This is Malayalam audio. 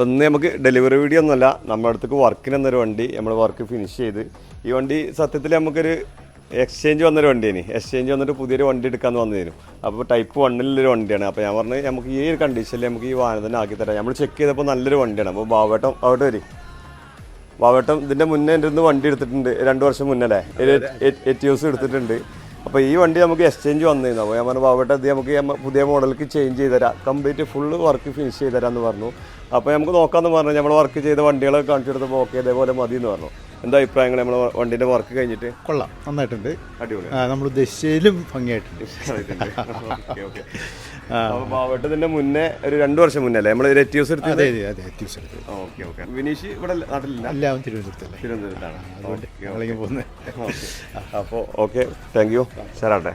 അപ്പോൾ ഇന്ന് നമുക്ക് ഡെലിവറി വീഡിയോ ഒന്നുമല്ല. നമ്മുടെ അടുത്തേക്ക് വർക്കിന് എന്നൊരു വണ്ടി നമ്മൾ വർക്ക് ഫിനിഷ് ചെയ്ത്. ഈ വണ്ടി സത്യത്തിൽ നമുക്കൊരു എക്സ്ചേഞ്ച് വന്നൊരു വണ്ടിയാണ് എക്സ്ചേഞ്ച് വന്നിട്ട് പുതിയൊരു വണ്ടി എടുക്കാന്ന് വന്നിരുന്നു അപ്പോൾ ടൈപ്പ് വണ്ണിലുള്ളൊരു വണ്ടിയാണ്. അപ്പോൾ ഞാൻ പറഞ്ഞു നമുക്ക് ഈ ഒരു കണ്ടീഷനിൽ നമുക്ക് ഈ വാഹനം തന്നെ ആക്കി തരാം. നമ്മൾ ചെക്ക് ചെയ്തപ്പോൾ നല്ലൊരു വണ്ടിയാണ്. അപ്പോൾ ബാവേട്ടം അവിടെ വരും. ബാവേട്ടം ഇതിന്റെ മുന്നേ എന്റെ ഒന്ന് വണ്ടി എടുത്തിട്ടുണ്ട്. രണ്ട് വർഷം മുന്നേ അല്ലേ? എറ്റിയോസ് എടുത്തിട്ടുണ്ട്. അപ്പോൾ ഈ വണ്ടി നമുക്ക് എക്സ്ചേഞ്ച് വന്നിരുന്നു. അപ്പോൾ ഞാൻ പറഞ്ഞു അവിടെ ഇത് നമുക്ക് പുതിയ മോഡലിലേക്ക് ചേഞ്ച് ചെയ്ത് തരാം. കംപ്ലീറ്റ് ഫുള്ള് വർക്ക് ഫിനിഷ് ചെയ്ത് തരാമെന്ന് പറഞ്ഞു. അപ്പോൾ നമുക്ക് നോക്കാമെന്ന് പറഞ്ഞു നമ്മൾ വർക്ക് ചെയ്ത വണ്ടികളൊക്കെ കാണിച്ചു കൊടുത്തപ്പോൾ ഓക്കെ ഇതേപോലെ മതി എന്ന് പറഞ്ഞു. എന്താ അഭിപ്രായങ്ങൾ നമ്മൾ വണ്ടിന്റെ വർക്ക് കഴിഞ്ഞിട്ട്? കൊള്ളാം. നന്നായിട്ടുണ്ട്. അടിപൊളി. നമ്മൾ ഉദ്ദേശിച്ചതിലും ഭംഗിയായിട്ടുണ്ട്. ബാവേട്ടത്തിന്റെ മുന്നേ ഒരു രണ്ടു വർഷം മുന്നേ അല്ലേ? നമ്മൾ എത്തിയോസ് എടുത്തത് അതെ അതെ അതെ ട്യൂഷൻ ഓക്കെ ഓക്കെ. വിനീഷ് ഇവിടെ നാട്ടിലില്ല? എല്ലാം തിരുവനന്തപുരത്തല്ലേ. തിരുവനന്തപുരത്താണ്. പോകുന്നത്. അപ്പോൾ ഓക്കെ. Thank you ശരാട്ടെ.